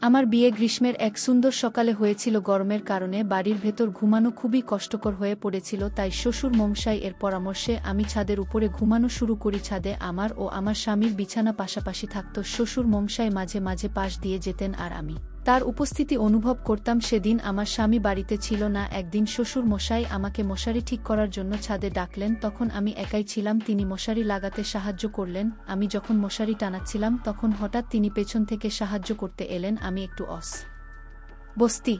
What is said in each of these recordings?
আমার বিয়ে গ্রীষ্মের এক সুন্দর সকালে হয়েছিল গরমের কারণে বাড়ির ভেতর ঘুমানো খুবই কষ্টকর হয়ে পড়েছিল, তাই শ্বশুর মমসাই এর পরামর্শে আমি ছাদের উপরে ঘুমানো শুরু করি ছাদে আমার ও আমার স্বামীর বিছানা পাশাপাশি থাকত শ্বশুর মমসাই মাঝে মাঝে পাশ দিয়ে যেতেন আর আমি। তার উপস্থিতি অনুভব করতাম সেদিন আমার স্বামী বাড়িতে ছিল না। একদিন শ্বশুর মশাই আমাকে মশারি ঠিক করার জন্য ছাদে ডাকলেন, তখন আমি একাই ছিলাম, তিনি মশারি লাগাতে সাহায্য করলেন। আমি যখন মশারি টানাচ্ছিলাম, তখন হঠাৎ তিনি পেছন থেকে সাহায্য করতে এলেন, আমি একটু অস। বস্তি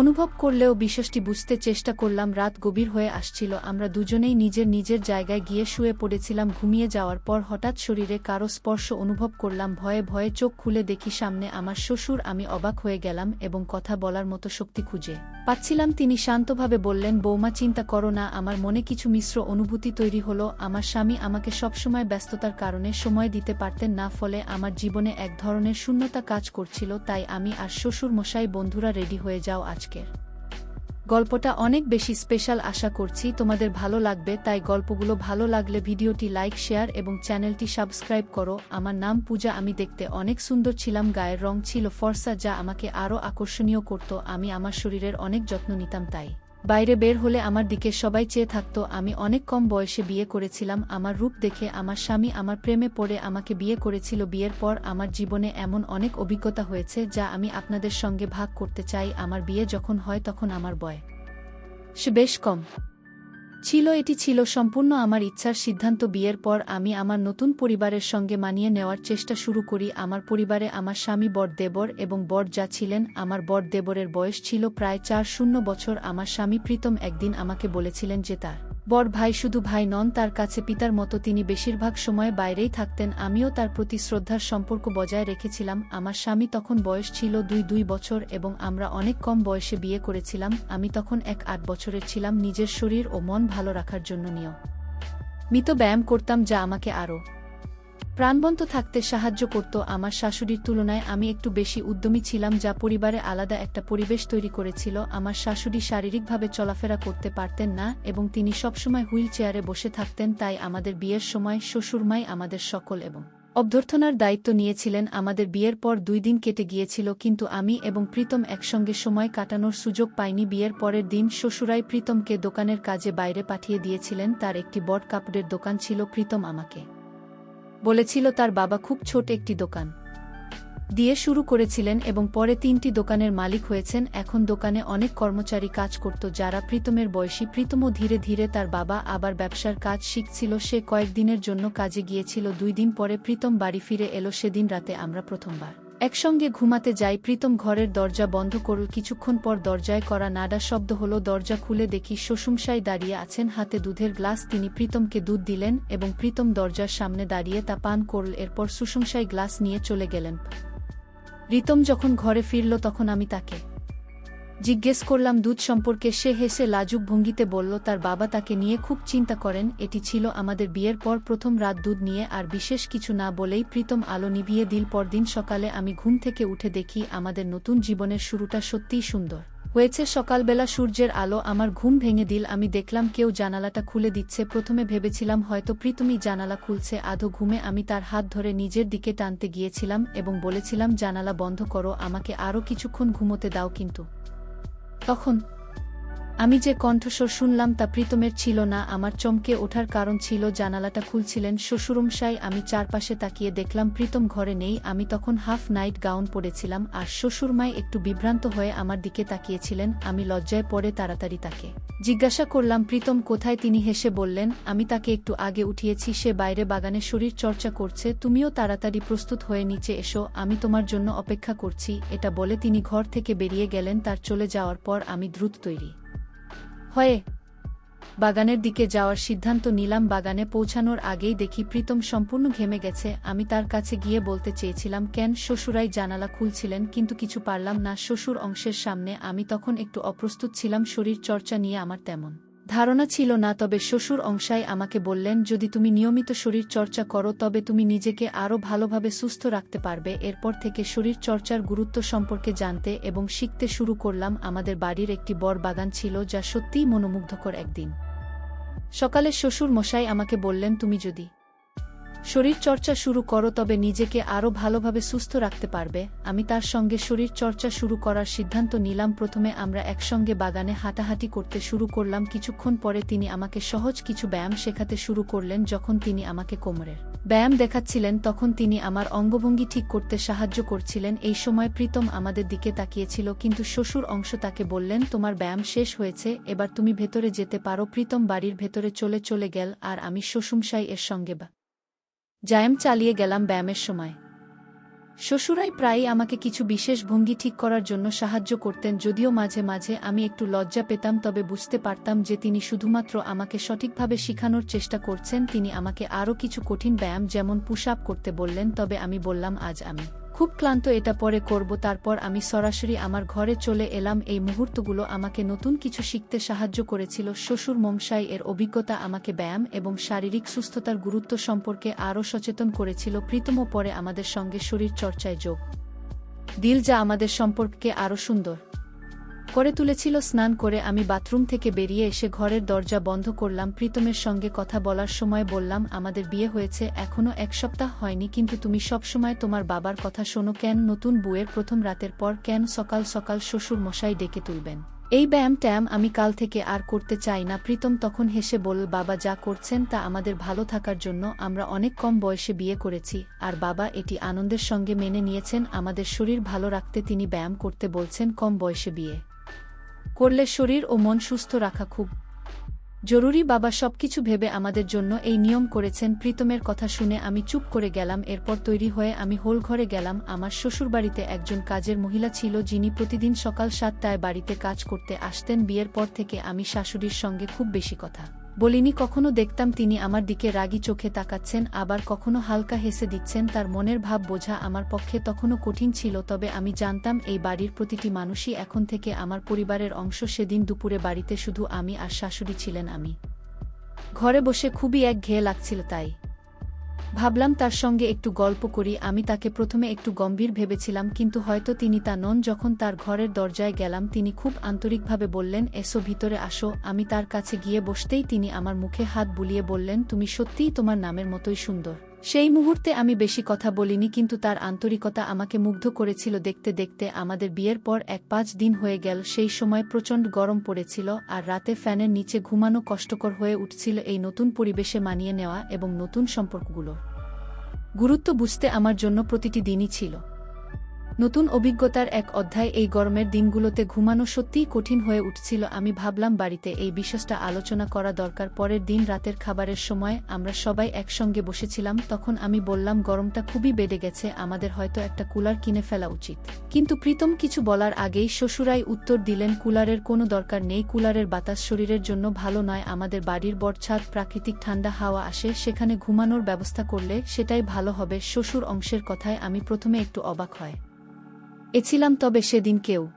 অনুভব করলেও বিষয়টি বুঝতে চেষ্টা করলাম, রাত গভীর হয়ে আসছিল। আমরা দুজনেই নিজের নিজের জায়গায় গিয়ে শুয়ে পড়েছিলাম, ঘুমিয়ে যাওয়ার পর হঠাৎ শরীরে কারও স্পর্শ অনুভব করলাম, ভয়ে ভয়ে চোখ খুলে দেখি সামনে আমার শ্বশুর, আমি অবাক হয়ে গেলাম এবং কথা বলার মতো শক্তি খুঁজে পাচ্ছিলাম। তিনি শান্তভাবে বললেন, বৌমা, চিন্তা করো না, আমার মনে কিছু মিশ্র অনুভূতি তৈরি হলো। আমার স্বামী আমাকে সবসময় ব্যস্ততার কারণে সময় দিতে পারতেন না, ফলে আমার জীবনে এক ধরনের শূন্যতা কাজ করছিল, তাই আমি আর শ্বশুর মশাই বন্ধুরা রেডি হয়ে যাও আজকের। গল্পটা অনেক বেশি স্পেশাল আশা করছি তোমাদের ভালো লাগবে, তাই গল্পগুলো ভালো লাগলে ভিডিওটি লাইক শেয়ার এবং চ্যানেলটি সাবস্ক্রাইব করো। আমার নাম পূজা, আমি দেখতে অনেক সুন্দর ছিলাম, গায়ের রং ছিল ফর্সা, যা আমাকে আরও আকর্ষণীয় করত। আমি আমার শরীরের অনেক যত্ন নিতাম, তাই। বাইরে বের হলে আমার দিকে সবাই চেয়ে থাকত, আমি অনেক কম বয়সে বিয়ে করেছিলাম, আমার রূপ দেখে আমার স্বামী আমার প্রেমে পড়ে আমাকে বিয়ে করেছিল, বিয়ের পর আমার জীবনে এমন অনেক অভিজ্ঞতা হয়েছে যা আমি আপনাদের সঙ্গে ভাগ করতে চাই, আমার বিয়ে যখন হয় তখন আমার বয়। সে বেশ কম। ছিল এটি ছিল সম্পূর্ণ আমার ইচ্ছার সিদ্ধান্ত বিয়ের পর আমি আমার নতুন পরিবারের সঙ্গে মানিয়ে নেওয়ার চেষ্টা শুরু করি। আমার পরিবারে আমার স্বামী বর দেবর এবং বর যা ছিলেন আমার বর দেবরের বয়স ছিল প্রায় চার শূন্য বছর। আমার স্বামী প্রীতম একদিন আমাকে বলেছিলেন যে তার বর ভাই শুধু ভাই নন, তার কাছে পিতার মতো তিনি বেশিরভাগ সময় বাইরেই থাকতেন। আমিও তার প্রতি শ্রদ্ধার সম্পর্ক বজায় রেখেছিলাম। আমার স্বামী তখন বয়স ছিল দুই দুই বছর এবং আমরা অনেক কম বয়সে বিয়ে করেছিলাম। আমি তখন এক আট বছরের ছিলাম। নিজের শরীর ও মন ভালো রাখার জন্য নিয় মিত ব্যায়াম করতাম, যা আমাকে আরও প্রাণবন্ত থাকতে সাহায্য করত আমার শাশুড়ির তুলনায় আমি একটু বেশি উদ্যমী ছিলাম যা পরিবারে আলাদা একটা পরিবেশ তৈরি করেছিল। আমার শাশুড়ি শারীরিকভাবে চলাফেরা করতে পারতেন না এবং তিনি সবসময় হুইল চেয়ারে বসে থাকতেন, তাই আমাদের বিয়ের সময় শ্বশুরমাই আমাদের সকল এবং অভ্যর্থনার দায়িত্ব নিয়েছিলেন। আমাদের বিয়ের পর দুই দিন কেটে গিয়েছিল, কিন্তু আমি এবং প্রীতম একসঙ্গে সময় কাটানোর সুযোগ পাইনি। বিয়ের পরের দিন শ্বশুরাই প্রীতমকে দোকানের কাজে বাইরে পাঠিয়ে দিয়েছিলেন। তার একটি বট কাপড়ের দোকান ছিল, প্রীতম আমাকে বলেছিল তার বাবা খুব ছোট একটি দোকান দিয়ে শুরু করেছিলেন এবং পরে তিনটি দোকানের মালিক হয়েছেন। এখন দোকানে অনেক কর্মচারী কাজ করত যারা প্রীতমের বয়সী। প্রীতমও ধীরে ধীরে তার বাবা আবার ব্যবসার কাজ শিখছিল। সে কয়েকদিনের জন্য কাজে গিয়েছিল। দুই দিন পরে প্রীতম বাড়ি ফিরে এলো। সেদিন রাতে আমরা প্রথমবার একসঙ্গে ঘুমাতে যাই, প্রীতম ঘরের দরজা বন্ধ করল কিছুক্ষণ পর দরজায় করা নাডা শব্দ হল, দরজা খুলে দেখি শশুমশাই দাঁড়িয়ে আছেন, হাতে দুধের গ্লাস। তিনি প্রীতমকে দুধ দিলেন এবং প্রীতম দরজার সামনে দাঁড়িয়ে তা পান করল। এরপর সুষুমশাই গ্লাস নিয়ে চলে গেলেন। প্রীতম যখন ঘরে ফিরল তখন আমি তাকে জিজ্ঞেস করলাম, দুধ সম্পর্কে? সে হেসে লাজুক ভঙ্গিতে বলল, তার বাবা তাকে নিয়ে খুব চিন্তা করেন, এটি ছিল আমাদের বিয়ের পর প্রথম রাত দুধ নিয়ে, আর বিশেষ কিছু না বলেই প্রীতম আলো নিভিয়ে দিল। পরদিন সকালে আমি ঘুম থেকে উঠে দেখি আমাদের নতুন জীবনের শুরুটা সত্যিই সুন্দর। হয়েছে সকালবেলা সূর্যের আলো আমার ঘুম ভেঙে দিল। আমি দেখলাম কেউ জানালাটা খুলে দিচ্ছে। প্রথমে ভেবেছিলাম হয়তো প্রীতমই জানালা খুলছে। আধো ঘুমে আমি তার হাত ধরে নিজের দিকে টানতে গিয়েছিলাম এবং বলেছিলাম, জানালা বন্ধ করো, আমাকে আরও কিছুক্ষণ ঘুমোতে দাও কিন্তু। তখন আমি যে কণ্ঠস্বর শুনলাম তা প্রীতমের ছিল না, আমার চমকে ওঠার কারণ ছিল জানালাটা খুলছিলেন শ্বশুরমশাই আমি চারপাশে তাকিয়ে দেখলাম প্রীতম ঘরে নেই, আমি তখন হাফ নাইট গাউন পরেছিলাম আর শ্বশুরমাই একটু বিভ্রান্ত হয়ে আমার দিকে তাকিয়েছিলেন, আমি লজ্জায় পড়ে তাড়াতাড়ি তাকে জিজ্ঞাসা করলাম, প্রীতম কোথায় তিনি হেসে বললেন, আমি তাকে একটু আগে উঠিয়েছি, সে বাইরে বাগানে শরীর চর্চা করছে, তুমিও তাড়াতাড়ি প্রস্তুত হয়ে নিচে এসো, আমি তোমার জন্য অপেক্ষা করছি, এটা বলে তিনি ঘর থেকে বেরিয়ে গেলেন, তার চলে যাওয়ার পর আমি দ্রুত তৈরি হয়ে। বাগানের দিকে যাওয়ার সিদ্ধান্ত নিলাম, বাগানে পৌঁছানোর আগেই দেখি প্রীতম সম্পূর্ণ ঘেমে গেছে। আমি তার কাছে গিয়ে বলতে চেয়েছিলাম, কেন শ্বশুরাই জানালা খুলছিলেন, কিন্তু কিছু পারলাম না। শ্বশুর অংশের সামনে আমি তখন একটু অপ্রস্তুত ছিলাম শরীর চর্চা নিয়ে আমার তেমন ধারণা ছিল না, তবে শ্বশুর অংশাই আমাকে বললেন, যদি তুমি নিয়মিত শরীর চর্চা করো, তবে তুমি নিজেকে আরও ভালোভাবে সুস্থ রাখতে পারবে। এরপর থেকে শরীর চর্চার গুরুত্ব সম্পর্কে জানতে এবং শিখতে শুরু করলাম। আমাদের বাড়ির একটি বর বাগান ছিল যা সত্যিই মনোমুগ্ধকর একদিন। সকালে শ্বশুর মশাই আমাকে বললেন, তুমি যদি শরীর চর্চা শুরু করো, তবে নিজেকে আরও ভালোভাবে সুস্থ রাখতে পারবে। আমি তার সঙ্গে শরীর চর্চা শুরু করার সিদ্ধান্ত নিলাম। প্রথমে আমরা একসঙ্গে বাগানে হাঁটাহাঁটি করতে শুরু করলাম। কিছুক্ষণ পরে তিনি আমাকে সহজ কিছু ব্যায়াম শেখাতে শুরু করলেন যখন তিনি আমাকে কোমরের ব্যায়াম দেখাচ্ছিলেন, তখন তিনি আমার অঙ্গভঙ্গি ঠিক করতে সাহায্য করছিলেন। এই সময় প্রীতম আমাদের দিকে তাকিয়েছিল, কিন্তু শ্বশুর অংশ তাকে বললেন, তোমার ব্যায়াম শেষ হয়েছে, এবার তুমি ভেতরে যেতে পারো। প্রীতম বাড়ির ভেতরে চলে চলে গেল, আর আমি শ্বশুমশাই এর সঙ্গে বা জায়াম চালিয়ে গেলাম ব্যায়ামের সময়। শ্বশুরাই প্রায়ই আমাকে কিছু বিশেষ ভঙ্গি ঠিক করার জন্য সাহায্য করতেন যদিও মাঝে মাঝে আমি একটু লজ্জা পেতাম তবে বুঝতে পারতাম যে তিনি শুধুমাত্র আমাকে সঠিকভাবে শিখানোর চেষ্টা করছেন, তিনি আমাকে আরও কিছু কঠিন ব্যায়াম যেমন পুশ আপ করতে বললেন, তবে আমি বললাম, আজ আমি খুব ক্লান্ত এটা পরে করব, তারপর আমি সরাসরি আমার ঘরে চলে এলাম। এই মুহূর্তগুলো আমাকে নতুন কিছু শিখতে সাহায্য করেছিল। শ্বশুর মমসাই এর অভিজ্ঞতা আমাকে ব্যায়াম এবং শারীরিক সুস্থতার গুরুত্ব সম্পর্কে আরও সচেতন করেছিল। প্রীতম পরে আমাদের সঙ্গে শরীর চর্চায় যোগ। দিল যা আমাদের সম্পর্ককে আরও সুন্দর করে তুলেছিল স্নান করে আমি বাথরুম থেকে বেরিয়ে এসে ঘরের দরজা বন্ধ করলাম। প্রীতমের সঙ্গে কথা বলার সময় বললাম, আমাদের বিয়ে হয়েছে এখনও এক সপ্তাহ হয়নি, কিন্তু তুমি সবসময় তোমার বাবার কথা শোনো কেন? নতুন বুয়ের প্রথম রাতের পর কেন সকাল সকাল শ্বশুর মশাই ডেকে তুলবেন? এই ব্যায়াম ট্যাম আমি কাল থেকে আর করতে চাই না। প্রীতম তখন হেসে বল বাবা যা করছেন তা আমাদের ভালো থাকার জন্য, আমরা অনেক কম বয়সে বিয়ে করেছি, আর বাবা এটি আনন্দের সঙ্গে মেনে নিয়েছেন। আমাদের শরীর ভালো রাখতে তিনি ব্যায়াম করতে বলছেন, কম বয়সে বিয়ে। করলে শরীর ও মন সুস্থ রাখা খুব জরুরি। বাবা সবকিছু ভেবে আমাদের জন্য এই নিয়ম করেছেন। প্রীতমের কথা শুনে আমি চুপ করে গেলাম। এরপর তৈরি হয়ে আমি হোল ঘরে গেলাম। আমার শ্বশুরবাড়িতে একজন কাজের মহিলা ছিল যিনি প্রতিদিন সকাল সাতটায় বাড়িতে কাজ করতে আসতেন। বিয়ের পর থেকে আমি শাশুড়ির সঙ্গে খুব বেশি কথা বলিনি, কখনো দেখতাম তিনি আমার দিকে রাগি চোখে তাকাচ্ছেন, আবার কখনো হালকা হেসে দিচ্ছেন, তার মনের ভাব বোঝা আমার পক্ষে তখনও কঠিন ছিল, তবে আমি জানতাম এই বাড়ির প্রতিটি মানুষই এখন থেকে আমার পরিবারের অংশ, সেদিন দুপুরে বাড়িতে শুধু আমি আর শাশুড়ি ছিলেন আমি। ঘরে বসে খুবই এক ঘেয়ে লাগছিল তাই। ভাবলাম তার সঙ্গে একটু গল্প করি, আমি তাকে প্রথমে একটু গম্ভীর ভেবেছিলাম, কিন্তু হয়তো তিনি তা নন। যখন তার ঘরের দরজায় গেলাম, তিনি খুব আন্তরিকভাবে বললেন, এসো ভিতরে আসো। আমি তার কাছে গিয়ে বসতেই তিনি আমার মুখে হাত বুলিয়ে বললেন, তুমি সত্যিই তোমার নামের মতোই সুন্দর। সেই মুহূর্তে আমি বেশি কথা বলিনি কিন্তু তার আন্তরিকতা আমাকে মুগ্ধ করেছিল দেখতে দেখতে আমাদের বিয়ের পর এক পাঁচ দিন হয়ে গেল, সেই সময় প্রচণ্ড গরম পড়েছিল আর রাতে ফ্যানের নিচে ঘুমানো কষ্টকর হয়ে উঠছিল এই নতুন পরিবেশে মানিয়ে নেওয়া এবং নতুন সম্পর্কগুলোর। গুরুত্ব বুঝতে আমার জন্য প্রতিটি দিনই ছিল। নতুন অভিজ্ঞতার এক অধ্যায় এই গরমের দিনগুলোতে ঘুমানো সত্যিই কঠিন হয়ে উঠছিল। আমি ভাবলাম, বাড়িতে এই বিষয়টা আলোচনা করা দরকার। পরের দিন রাতের খাবারের সময় আমরা সবাই একসঙ্গে বসেছিলাম। তখন আমি বললাম, গরমটা খুবই বেড়ে গেছে, আমাদের হয়তো একটা কুলার কিনে ফেলা উচিত। কিন্তু প্রীতম কিছু বলার আগেই শ্বশুরাই উত্তর দিলেন, কুলারের কোনো দরকার নেই। কুলারের বাতাস শরীরের জন্য ভালো নয়। আমাদের বাড়ির বরছাদ প্রাকৃতিক ঠান্ডা হাওয়া আসে, সেখানে ঘুমানোর ব্যবস্থা করলে সেটাই ভালো হবে। শ্বশুর অংশের কথায় আমি প্রথমে একটু অবাক হয়। এছিলাম তবে সেদিন কেউ।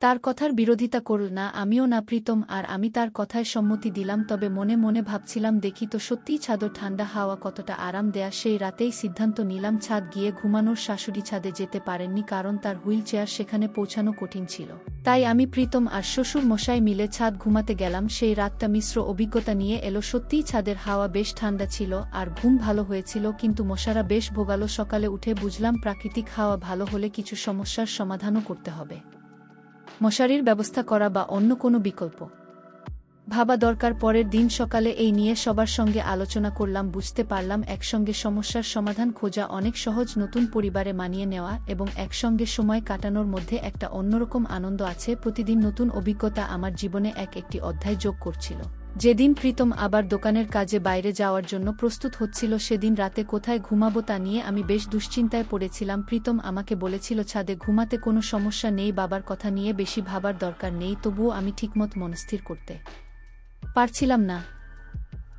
তার কথার বিরোধিতা করল না, আমিও না প্রীতম, আর আমি তার কথায় সম্মতি দিলাম, তবে মনে মনে ভাবছিলাম, দেখি তো সত্যিই ছাদর ঠান্ডা হাওয়া কতটা আরাম দেয়া, সেই রাতেই সিদ্ধান্ত নিলাম, ছাদ গিয়ে ঘুমানোর শাশুড়ি ছাদে যেতে পারেননি, কারণ তার হুইল চেয়ার সেখানে পৌঁছানো কঠিন ছিল। তাই আমি প্রীতম আর শ্বশুর মশাই মিলে ছাদ ঘুমাতে গেলাম। সেই রাতটা মিশ্র অভিজ্ঞতা নিয়ে এলো। সত্যিই ছাদের হাওয়া বেশ ঠান্ডা ছিল আর ঘুম ভালো হয়েছিল, কিন্তু মশারা বেশ ভোগালো। সকালে উঠে বুঝলাম প্রাকৃতিক হাওয়া ভালো হলে কিছু সমস্যার সমাধানও করতে হবে। মশারির ব্যবস্থা করা বা অন্য কোনো বিকল্প? ভাবা দরকার পরের দিন সকালে এই নিয়ে সবার সঙ্গে আলোচনা করলাম, বুঝতে পারলাম একসঙ্গে সমস্যার সমাধান খোঁজা অনেক সহজ, নতুন পরিবারে মানিয়ে নেওয়া এবং একসঙ্গে সময় কাটানোর মধ্যে একটা অন্যরকম আনন্দ আছে। প্রতিদিন নতুন অভিজ্ঞতা আমার জীবনে এক একটি অধ্যায় যোগ করছিল। যেদিন প্রীতম আবার দোকানের কাজে বাইরে যাওয়ার জন্য প্রস্তুত হচ্ছিল, সেদিন রাতে কোথায় ঘুমাবো তা নিয়ে আমি বেশ দুশ্চিন্তায় পড়েছিলাম। প্রীতম আমাকে বলেছিল, ছাদে ঘুমাতে কোনো সমস্যা নেই, বাবার কথা নিয়ে বেশি ভাবার দরকার নেই, তবুও আমি ঠিকমত মনস্থির করতে পারছিলাম না।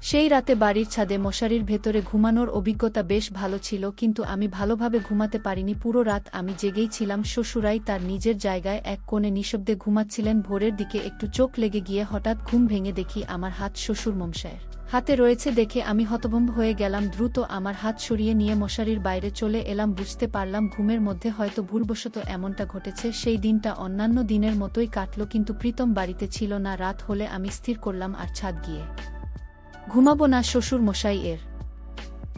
সেই রাতে বাড়ির ছাদে মশারির ভেতরে ঘুমানোর অভিজ্ঞতা বেশ ভালো ছিল, কিন্তু আমি ভালোভাবে ঘুমাতে পারিনি। পুরো রাত আমি জেগেই ছিলাম, শ্বশুরাই তার নিজের জায়গায় এক কোণে নিঃশব্দে ঘুমাচ্ছিলেন, ভোরের দিকে একটু চোখ লেগে গিয়ে হঠাৎ ঘুম ভেঙে দেখি আমার হাত শ্বশুর মমসায়ের হাতে রয়েছে দেখে আমি হতভম্ব হয়ে গেলাম, দ্রুত আমার হাত সরিয়ে নিয়ে মশারির বাইরে চলে এলাম, বুঝতে পারলাম ঘুমের মধ্যে হয়তো ভুলবশত এমনটা ঘটেছে, সেই দিনটা অন্যান্য দিনের মতোই কাটল, কিন্তু প্রীতম বাড়িতে ছিল না, রাত হলে আমি স্থির করলাম আর ছাদ গিয়ে। ঘুমাবো না শ্বশুর মশাই এর।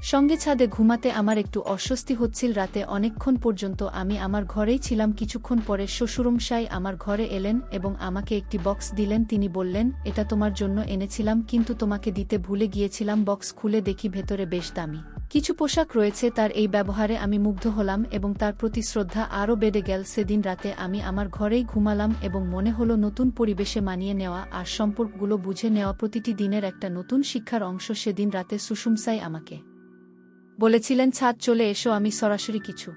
সঙ্গে ছাদে ঘুমাতে আমার একটু অস্বস্তি হচ্ছিল রাতে অনেকক্ষণ পর্যন্ত আমি আমার ঘরেই ছিলাম। কিছুক্ষণ পরে শ্বশুরমশাই আমার ঘরে এলেন এবং আমাকে একটি বক্স দিলেন। তিনি বললেন, এটা তোমার জন্য এনেছিলাম, কিন্তু তোমাকে দিতে ভুলে গিয়েছিলাম। বক্স খুলে দেখি ভেতরে বেশ দামি। কিছু পোশাক রয়েছে তার এই ব্যবহারে আমি মুগ্ধ হলাম এবং তার প্রতি শ্রদ্ধা আরও বেড়ে গেল। সেদিন রাতে আমি আমার ঘরেই ঘুমালাম এবং মনে হলো নতুন পরিবেশে মানিয়ে নেওয়া আর সম্পর্কগুলো বুঝে নেওয়া প্রতিটি দিনের একটা নতুন শিক্ষার অংশ সেদিন রাতে সুষুমসাই আমাকে বলেছিলেন, ছাদ চলে এসো, আমি সরাসরি কিছু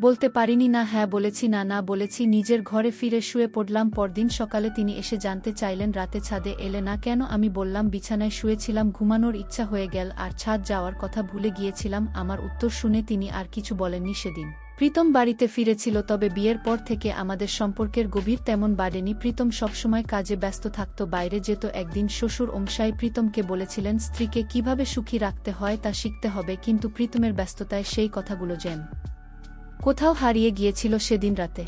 বলতে পারিনি, না হ্যাঁ বলেছি, না না, বলেছি, নিজের ঘরে ফিরে শুয়ে পড়লাম, পরদিন সকালে তিনি এসে জানতে চাইলেন, রাতে ছাদে এলে না কেন আমি বললাম, বিছানায় শুয়েছিলাম, ঘুমানোর ইচ্ছা হয়ে গেল, আর ছাদ যাওয়ার কথা ভুলে গিয়েছিলাম, আমার উত্তর শুনে তিনি আর কিছু বলেননি সেদিন। প্রীতম বাড়িতে ফিরেছিল, তবে বিয়ের পর থেকে আমাদের সম্পর্কের গভীর তেমন বাড়েনি, প্রীতম সবসময় কাজে ব্যস্ত থাকত, বাইরে যেত একদিন, শ্বশুর ওমসাই প্রীতমকে বলেছিলেন, স্ত্রীকে কীভাবে সুখী রাখতে হয় তা শিখতে হবে, কিন্তু প্রীতমের ব্যস্ততায় সেই কথাগুলো যেন কোথাও হারিয়ে গিয়েছিল সেদিন রাতে।